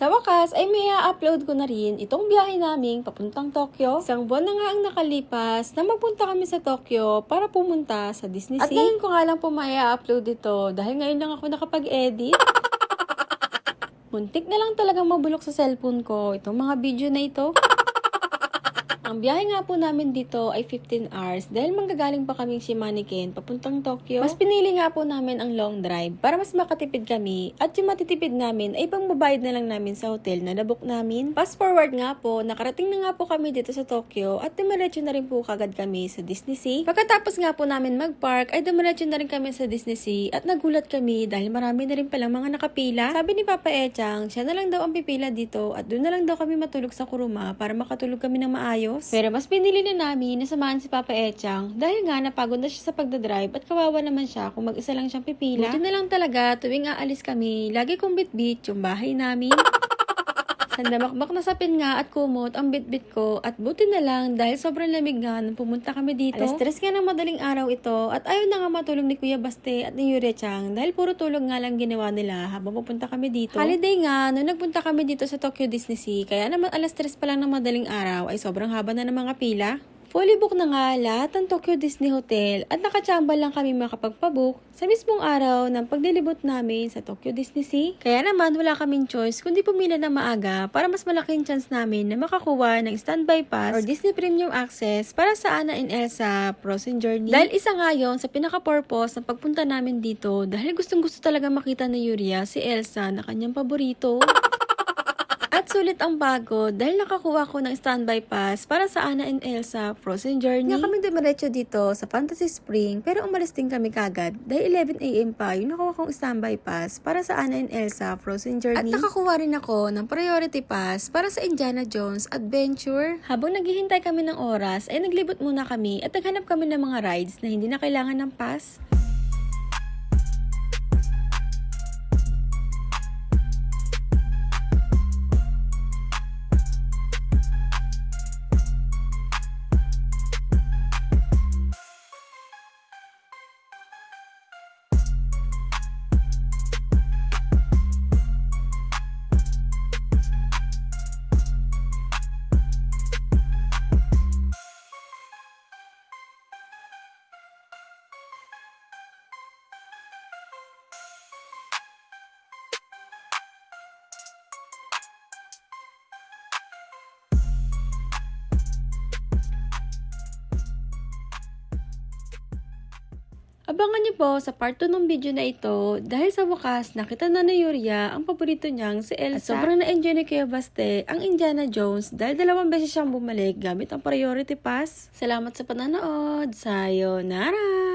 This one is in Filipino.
Sa wakas ay may upload ko na rin itong biyahe naming papuntang Tokyo. Isang buwan na nga ang nakalipas na magpunta kami sa Tokyo para pumunta sa Disney Sea. At ngayon ko nga lang po may upload ito dahil ngayon lang ako nakapag-edit. Muntik na lang talagang mabulok sa cellphone ko itong mga video na ito. Ang biyahe nga po namin dito ay 15 hours dahil manggagaling pa kaming Shimaniken papuntang Tokyo. Mas pinili nga po namin ang long drive para mas makatipid kami at yung matitipid namin ay pang babayad na lang namin sa hotel na nabook namin. Fast forward nga po, nakarating na nga po kami dito sa Tokyo at dumiretso na rin po kagad kami sa Disney Sea. Pagkatapos nga po namin mag-park ay dumiretso na rin kami sa Disney Sea at nagulat kami dahil marami na rin palang mga nakapila. Sabi ni Papa Echang, siya na lang daw ang pipila dito at doon na lang daw kami matulog sa kuruma para makatulog kami ng maayos. Pero mas pinili na namin na samahan si Papa Echang dahil nga napagod na siya sa pagdadrive at kawawa naman siya kung mag-isa lang siyang pipila. Buti na lang talaga tuwing aalis kami, lagi kong bitbit yung bahay namin. Sandamakmak na sapin nga at kumot ang bitbit ko at buti na lang dahil sobrang lamig nga nung pumunta kami dito. Alas tres nga ng madaling araw ito at ayaw na nga matulog ni Kuya Baste at ni Yure Chang dahil puro tulog nga lang ginawa nila habang pupunta kami dito. Holiday nga, nung nagpunta kami dito sa Tokyo Disney Sea, kaya naman alas tres pa lang ng madaling araw ay sobrang haba na ng mga pila. Fully book na nga lahat ng Tokyo Disney Hotel at nakachambal lang kami makapagpabook sa mismong araw ng paglilibot namin sa Tokyo Disney Sea. Kaya naman wala kaming choice kundi pumila ng maaga para mas malaking chance namin na makakuha ng standby pass or Disney Premium Access para sa Anna and Elsa Frozen Journey. Dahil isa nga yon sa pinaka-purpose ng pagpunta namin dito dahil gustong gusto talaga makita ni Yuria si Elsa na kanyang paborito. At sulit ang bago dahil nakakuha ko ng standby pass para sa Anna and Elsa Frozen Journey. Nga kami dumiretso dito sa Fantasy Spring pero umalis din kami kagad dahil 11am pa yung nakuha kong standby pass para sa Anna and Elsa Frozen Journey. At nakakuha rin ako ng priority pass para sa Indiana Jones Adventure. Habang naghihintay kami ng oras ay naglibot muna kami at naghanap kami ng mga rides na hindi na kailangan ng pass. Abangan niyo po sa part 2 ng video na ito dahil sa wakas nakita na ni Yuria ang paborito niyang si Elsa. At sobrang na-enjoy ni Kuya Baste ang Indiana Jones dahil dalawang beses siyang bumalik gamit ang priority pass. Salamat sa pananood. Sayonara!